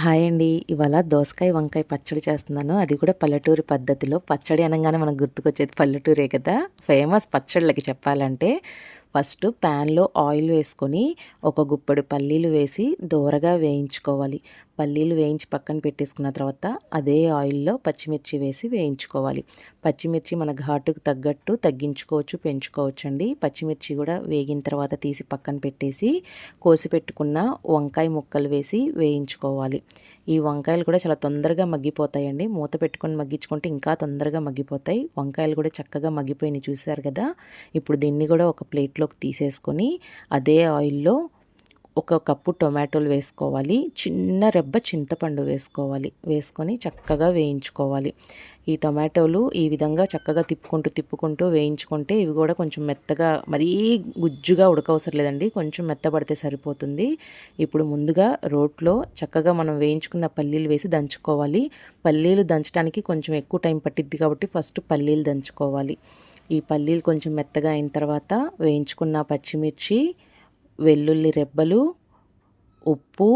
Hi అండి. ఇవాళ దోసకాయ వంకాయ పచ్చడి చేస్తున్నాను. అది కూడా పల్లెటూరి పద్ధతిలో. పచ్చడి అనగానే మనకు గుర్తుకొచ్చేది పల్లెటూరే కదా. ఫేమస్ పచ్చళ్ళకి చెప్పాలంటే ఫస్ట్ ప్యాన్లో ఆయిల్ వేసుకొని ఒక గుప్పడు పల్లీలు వేసి దోరగా వేయించుకోవాలి. పల్లీలు వేయించి పక్కన పెట్టేసుకున్న తర్వాత అదే ఆయిల్లో పచ్చిమిర్చి వేసి వేయించుకోవాలి. పచ్చిమిర్చి మన ఘాటుకు తగ్గట్టు తగ్గించుకోవచ్చు పెంచుకోవచ్చు అండి పచ్చిమిర్చి కూడా వేగిన తర్వాత తీసి పక్కన పెట్టేసి కోసి పెట్టుకున్న వంకాయ ముక్కలు వేసి వేయించుకోవాలి. ఈ వంకాయలు కూడా చాలా తొందరగా మగ్గిపోతాయండి. మూత పెట్టుకొని మగ్గించుకుంటే ఇంకా తొందరగా మగ్గిపోతాయి. వంకాయలు కూడా చక్కగా మగ్గిపోయినాయి చూశారు కదా? ఇప్పుడు దీన్ని కూడా ఒక ప్లేట్లోకి తీసేసుకొని అదే ఆయిల్లో ఒక కప్పు టొమాటోలు వేసుకోవాలి. చిన్న రెబ్బ చింతపండు వేసుకోవాలి. వేసుకొని చక్కగా వేయించుకోవాలి. ఈ టొమాటోలు ఈ విధంగా చక్కగా తిప్పుకుంటూ తిప్పుకుంటూ వేయించుకుంటే ఇవి కూడా కొంచెం మెత్తగా మరీ గుజ్జుగా ఉడకవసరం లేదండి. కొంచెం మెత్తబడితే సరిపోతుంది. ఇప్పుడు ముందుగా రోట్లో చక్కగా మనం వేయించుకున్న పల్లీలు వేసి దంచుకోవాలి. పల్లీలు దంచడానికి కొంచెం ఎక్కువ టైం పట్టిద్ది కాబట్టి ఫస్ట్ పల్లీలు దంచుకోవాలి. ఈ పల్లీలు కొంచెం మెత్తగా అయిన తర్వాత వేయించుకున్న పచ్చిమిర్చి వెల్లుల్లి రెబ్బలు ఉప్పు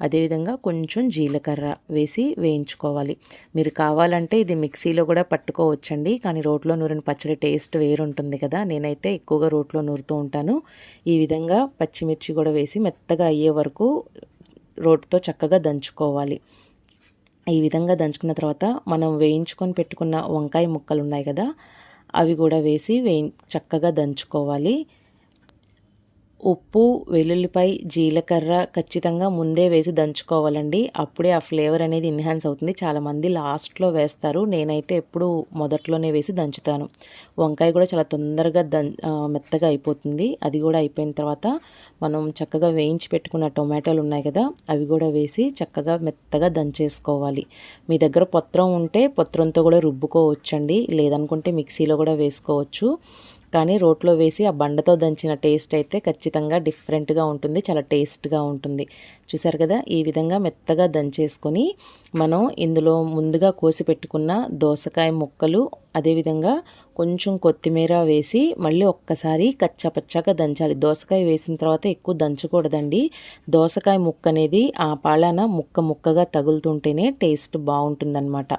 అదేవిధంగా కొంచెం జీలకర్ర వేసి వేయించుకోవాలి. మీరు కావాలంటే ఇది మిక్సీలో కూడా పట్టుకోవచ్చండి. కానీ రోట్లో నూరిన పచ్చడి టేస్ట్ వేరుంటుంది కదా. నేనైతే ఎక్కువగా రోట్లో నూరుతూ ఉంటాను. ఈ విధంగా పచ్చిమిర్చి కూడా వేసి మెత్తగా అయ్యే వరకు రోట్తో చక్కగా దంచుకోవాలి. ఈ విధంగా దంచుకున్న తర్వాత మనం వేయించుకొని పెట్టుకున్న వంకాయ ముక్కలు ఉన్నాయి కదా అవి కూడా వేసి వేయి చక్కగా దంచుకోవాలి. ఉప్పు వెల్లుల్లిపై జీలకర్ర ఖచ్చితంగా ముందే వేసి దంచుకోవాలండి. అప్పుడే ఆ ఫ్లేవర్ అనేది ఇన్హాన్స్ అవుతుంది. చాలామంది లాస్ట్లో వేస్తారు. నేనైతే ఎప్పుడు మొదట్లోనే వేసి దంచుతాను. వంకాయ కూడా చాలా తొందరగా దం మెత్తగా అయిపోతుంది. అది కూడా అయిపోయిన తర్వాత మనం చక్కగా వేయించి పెట్టుకున్న టొమాటోలు ఉన్నాయి కదా అవి కూడా వేసి చక్కగా మెత్తగా దంచేసుకోవాలి. మీ దగ్గర పొత్రం ఉంటే పొత్రంతో కూడా రుబ్బుకోవచ్చండి. లేదనుకుంటే మిక్సీలో కూడా వేసుకోవచ్చు. కానీ రోట్లో వేసి ఆ బండతో దంచిన టేస్ట్ అయితే ఖచ్చితంగా డిఫరెంట్గా ఉంటుంది చాలా టేస్ట్గా ఉంటుంది. చూసారు కదా ఈ విధంగా మెత్తగా దంచేసుకొని మనం ఇందులో ముందుగా కోసి పెట్టుకున్న దోసకాయ ముక్కలు అదేవిధంగా కొంచెం కొత్తిమీర వేసి మళ్ళీ ఒక్కసారి కచ్చాపచ్చాగా దంచాలి. దోసకాయ వేసిన తర్వాత ఎక్కువ దంచకూడదండి. దోసకాయ ముక్క అనేది ఆ పాలన ముక్క ముక్కగా తగులుతుంటేనే టేస్ట్ బాగుంటుందన్నమాట.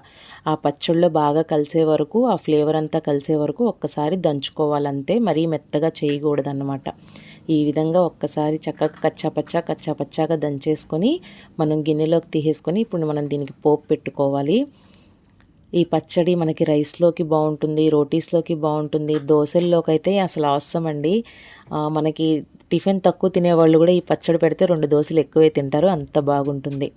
ఆ పచ్చళ్ళు బాగా కలిసే వరకు ఆ ఫ్లేవర్ అంతా కలిసే వరకు ఒక్కసారి దంచుకోవాలంతే మరీ మెత్తగా చేయకూడదన్నమాట. ఈ విధంగా ఒక్కసారి చక్కగా కచ్చాపచ్చా కచ్చాపచ్చాగా దంచేసుకొని మనం గిన్నెలోకి తీసేసుకొని ఇప్పుడు మనం దీనికి పోపు పెట్టుకోవాలి. ఈ పచ్చడి మనకి రైస్లోకి బాగుంటుంది రోటీస్లోకి బాగుంటుంది దోశల్లోకి అయితే అసలు అవసరం అండి. మనకి టిఫిన్ తక్కువ తినేవాళ్ళు కూడా ఈ పచ్చడి పెడితే రెండు దోశలు ఎక్కువే తింటారు అంత బాగుంటుంది.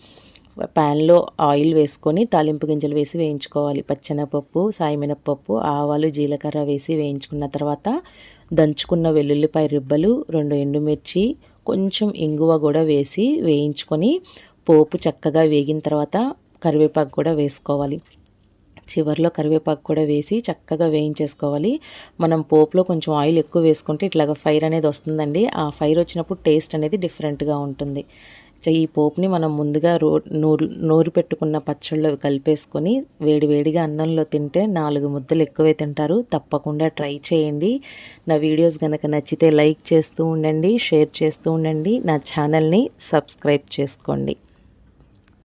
ప్యాన్లో ఆయిల్ వేసుకొని తాలింపు గింజలు వేసి వేయించుకోవాలి. పచ్చెనపప్పు సాయిమినపప్పు ఆవాలు జీలకర్ర వేసి వేయించుకున్న తర్వాత దంచుకున్న వెల్లుల్లిపాయ రిబ్బలు రెండు ఎండుమిర్చి కొంచెం ఇంగువ కూడా వేసి వేయించుకొని పోపు చక్కగా వేగిన తర్వాత కరివేపాకు కూడా వేసుకోవాలి. చివరిలో కరివేపాకు కూడా వేసి చక్కగా వేయించేసుకోవాలి. మనం పోపులో కొంచెం ఆయిల్ ఎక్కువ వేసుకుంటే ఇట్లాగ ఫైర్ అనేది వస్తుందండి. ఆ ఫైర్ వచ్చినప్పుడు టేస్ట్ అనేది డిఫరెంట్గా ఉంటుంది. ఈ పోపుని మనం ముందుగా రో నూరు నూరు పెట్టుకున్న పచ్చళ్ళు కలిపేసుకొని వేడి వేడిగా అన్నంలో తింటే నాలుగు ముద్దలు ఎక్కువే తింటారు. తప్పకుండా ట్రై చేయండి. నా వీడియోస్ కనుక నచ్చితే లైక్ చేస్తూ ఉండండి షేర్ చేస్తూ ఉండండి. నా ఛానల్ని సబ్స్క్రైబ్ చేసుకోండి.